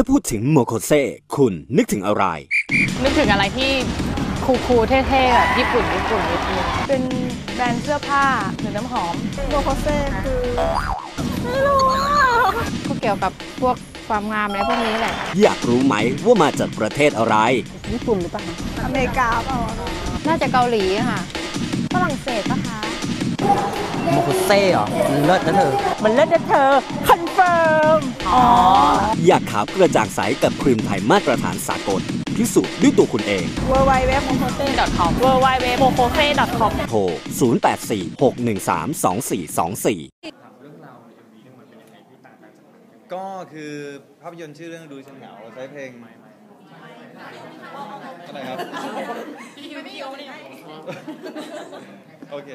ถ้าพูดถึงโมโคเซคุณนึกถึงอะไร นึกถึงอะไรที่คูลๆเท่ๆแบบญี่ปุ่นญี่ปุ่นนิดนึงเป็นแบรนด์เสื้อผ้าหรือน้ำหอมโลโคเซ่คือไม่รู้อะก็เกี่ยวกับพวกความงามอะไรพวกนี้แหละ อยากรู้ไหมว่ามาจากประเทศอะไร ญี่ปุ่นหรือเปล่าอเมริกาเปล่าน่าจะเกาหลีค่ะ ฝรั่งเศสปะคะ โมโคเซ่เหรอมันเลิศนะเธอ มันเลิศนะเธอ คอนเฟิร์ม อ๋ออยากขาวกระจ่างใสกับครีมไทยมาตรฐานสากล พิสูจน์ด้วยตัวคุณเอง w w w m o k o s e com w w w m o k o s e com โทร 0846132424 ก็คือภาพยนตร์ชื่อเรื่องดูฉันเหงาเราใช้เพลงอะไรครับโอเค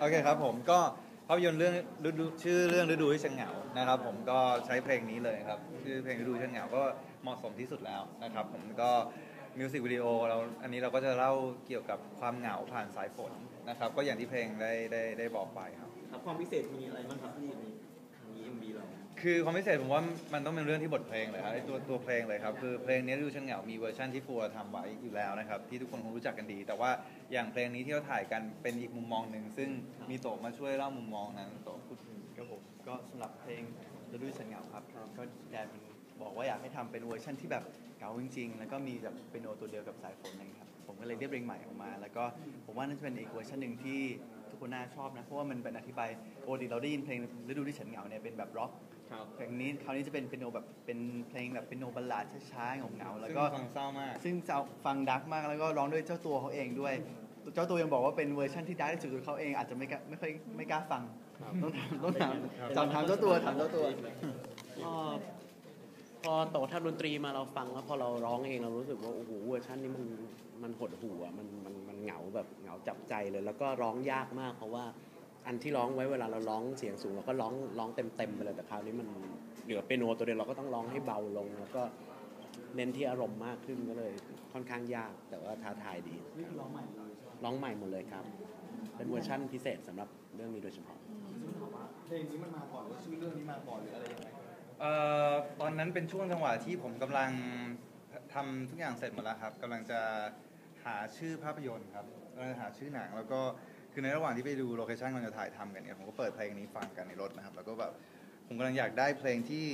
โอเคครับผมก็ ภาพยนตร์เรื่องฤดูชื่อเรื่องฤดูที่ฉันเหงานะครับ ผมก็ใช้เพลงนี้เลยครับชื่อเพลงฤดูฉันเหงาก็เหมาะสมที่สุดแล้วนะครับ ผมก็มิวสิกวิดีโอเราอันนี้เราก็จะเล่าเกี่ยวกับความเหงาผ่านสายฝนนะครับ ก็อย่างที่เพลงได้ได้ได้บอกไปครับ ครับความพิเศษมีอะไรบ้างครับพี่ ในทางนี้ MV เราคือความพิเศษผมว่ามันต้องเป็นเรื่องที่บทเพลงเลยครับไอ้ตัวตัวเพลงเลยครับคือเพลงนี้ดูฉันเหงามีเวอร์ชันที่ฟัวทำไว้อยู่แล้วนะครับที่ทุกคนคงรู้จักกันดี แต่ว่าอย่างเพลงนี้ที่เราถ่ายกันเป็นอีกมุมมองหนึ่งซึ่งมีโตะมาช่วยเล่ามุมมองนั้นโตะพูดถึงครับผมก็สำหรับเพลงฤดูฉันเหงาครับก็แดนมันบอกว่าอยากให้ทำเป็นเวอร์ชันที่แบบเก่าจริง ๆ แล้วก็มีแบบเป็นโนตัวเดียวกับสายฝนอะไรอย่างเงี้ยครับผมก็เลยเรียบเรียงใหม่ออกมา แล้วก็ผมว่าน่าจะเป็นอีกเวอร์ชันหนึ่งที่ ทุกคนน่าชอบนะ เพราะว่ามันเป็นอธิบายปกติเราได้ยินเพลงฤดูที่ฉันเหงาเนี่ยเป็นแบบร็อกครับเพลงนี้คราวนี้จะเป็นเป็นโนแบบเป็นเพลงแบบเป็นโนบัลลาดช้าๆเหงาๆแล้วซึ่งก็ฟังเศร้ามาก ซึ่งจะฟังดักมากแล้วก็ร้องด้วยเจ้าตัวเขาเองด้วย เจ้าตัวยังบอกว่าเป็นเวอร์ชันที่ดักที่สุดเขาเองอาจจะไม่กล้าไม่ค่อยไม่กล้าฟังต้องถามต้องถามถามถามเจ้าตัวถามเจ้าตัวก็ พอโตทำดนตรีมาเราฟังแล้วพอเราร้องเองเรารู้สึกว่าโอ้โหเวอร์ชันนี้มันมันหดหู่อะมันมันมันเหงาแบบเหงาจับใจเลย แล้วก็ร้องยากมาก เพราะว่าอันที่ร้องไว้เวลาเราร้องเสียงสูงเราก็ร้องร้องเต็มเต็มไปเลยแต่คราวนี้มันเหลือเปียโนตัวเดียวเราก็ต้องร้องให้เบาลง แล้วก็เน้นที่อารมณ์มากขึ้นก็เลย ค่อนข้างยากแต่ว่าท้าทายดีร้องใหม่ร้องใหม่หมดเลยครับ เป็นเวอร์ชั่นพิเศษสำหรับเรื่องนี้โดยเฉพาะเพลงนี้มันมาก่อนหรือชื่อเรื่องนี้มาก่อนหรืออะไรยังไง เอ่อตอนนั้นเป็นช่วงจังหวะที่ผมกำลังทำทุกอย่างเสร็จหมดแล้วครับกำลังจะหาชื่อภาพยนตร์ครับกำลังจะหาชื่อหนังแล้วก็คือในระหว่างที่ไปดูโลเคชั่นกำลังจะถ่ายทำกันเนี่ยผมก็เปิดเพลงนี้ฟังกันในรถนะครับ แล้วก็แบบผมกำลังอยากได้เพลงที่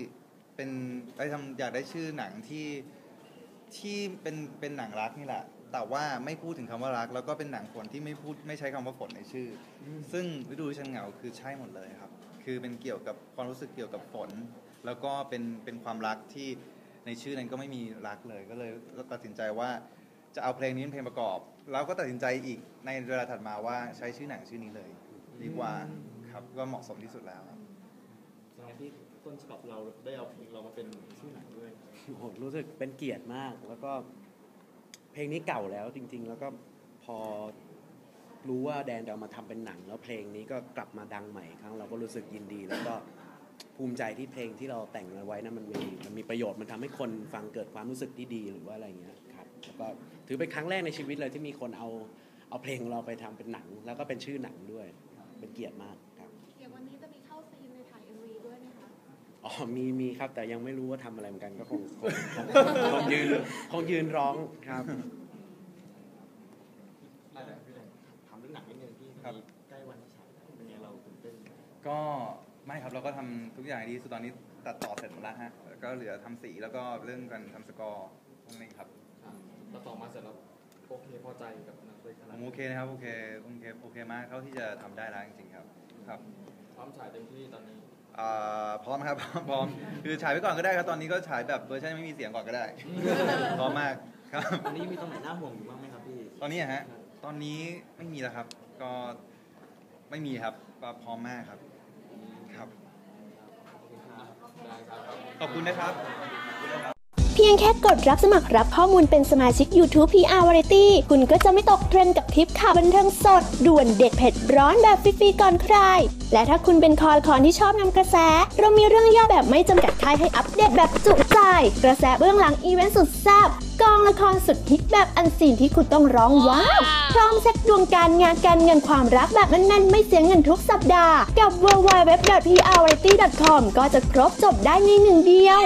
เป็นได้ทำอยากได้ชื่อหนังที่ที่เป็นเป็นหนังรักนี่แหละ แต่ว่าไม่พูดถึงคำว่ารัก แล้วก็เป็นหนังฝนที่ไม่พูดไม่ใช้คำว่าฝนในชื่ออซึ่งฤดูฉันเหงาคือใช่หมดเลยครับ คือเป็นเกี่ยวกับความรู้สึกเกี่ยวกับฝน แล้วก็เป็นเป็นความรักที่ในชื่อนั้นก็ไม่มีรักเลย ก็เลยตัดสินใจว่าจะเอาเพลงนี้เป็นเพลงประกอบ แล้วก็ตัดสินใจอีกในเวลาถัดมาว่าใช้ชื่อหนังชื่อนี้เลย ดีกว่าครับก็เหมาะสมที่สุดแล้วครับยังไงที่ต้นฉบับเราได้เอาเพลงเรามาเป็นชื่อหนังด้วยโอ้โหรู้สึกเป็นเกียรติมากแล้วก็เพลงนี้เก่าแล้วจริง ๆ แล้วก็พอรู้ว่าแดนจะเอามาทำเป็นหนัง แล้วเพลงนี้ก็กลับมาดังใหม่อีกครั้งเราก็รู้สึกยินดีแล้วก็ ภูมิใจที่เพลงที่เราแต่งเอาไว้นั้นมันมีมันมีประโยชน์มันทำให้คนฟังเกิดความรู้สึกที่ดีหรือว่าอะไรเงี้ยครับแล้วก็ถือเป็นครั้งแรกในชีวิตเลยที่มีคนเอาเอาเพลงของเราไปทำเป็นหนัง แล้วก็เป็นชื่อหนังด้วย เป็นเกียรติมากครับเดี๋ยววันนี้จะมีเข้าซีนในถ่าย MV ด้วยไหมคะอ๋อมีมีครับแต่ยังไม่รู้ว่าทำอะไรเหมือนกันก็คงคงคงคงยืนคงยืนร้องครับถามเรื่องหนังนิดนึงที่ครับใกล้วันฉายแล้วเป็นไงเราตื่นเต้นไหมก็ ไม่ครับเราก็ทำทุกอย่างให้ดีที่สุดตอนนี้ตัดต่อเสร็จหมดแล้วฮะแล้วก็เหลือทำสีแล้วก็เรื่องการทำสกอร์พวกนี้ครับเราต่อมาเสร็จแล้วโอเคพอใจกับหนังเลยขผนาดมไหนโอเคนะครับโอเคโอเคโอเคมากเท่าที่จะทำได้แล้วจริงๆครับครับ พร้อมฉายเต็มที่ตอนนี้อ่าพร้อมครับพร้อมคือฉายไปก่อนก็ได้ครับตอนนี้ก็ฉายแบบเวอร์ชันไม่มีเสียงก่อนก็ได้พร้อมมากครับตอนนี้มีตรงไหนน่าห่วงอยู่บ้างไหมครับพี่ตอนนี้อะฮะตอนนี้ไม่มีแล้วครับ ก็ไม่มีครับก็พร้อมมากครับครับได้ครับ ขอบคุณนะครับ เพียงแค่กดรับสมัครรับข้อมูลเป็นสมาชิก YouTube PR Variety คุณก็จะไม่ตกเทรนด์กับทริปข่าวบันเทิงสด ด่วนเด็ดเผ็ดร้อนแบบฟรีๆก่อนใคร และถ้าคุณเป็นคอละคอนที่ชอบนำกระแส เรามีเรื่องย่อแบบไม่จำกัดท้ายให้อัปเดตแบบจุใจ กระแสเบื้องหลังอีเวนต์สุดแซ่บ กองละครสุดฮิตแบบอันซีนที่คุณต้องร้องว้าวพร้อมเซ็ตดวงการงานการเงินความรักแบบแน่นๆไม่เสียเงินทุกสัปดาห์ กับ w w w p r v a r i e t y c o m ก็จะครบจบได้ในหนึ่งเดียว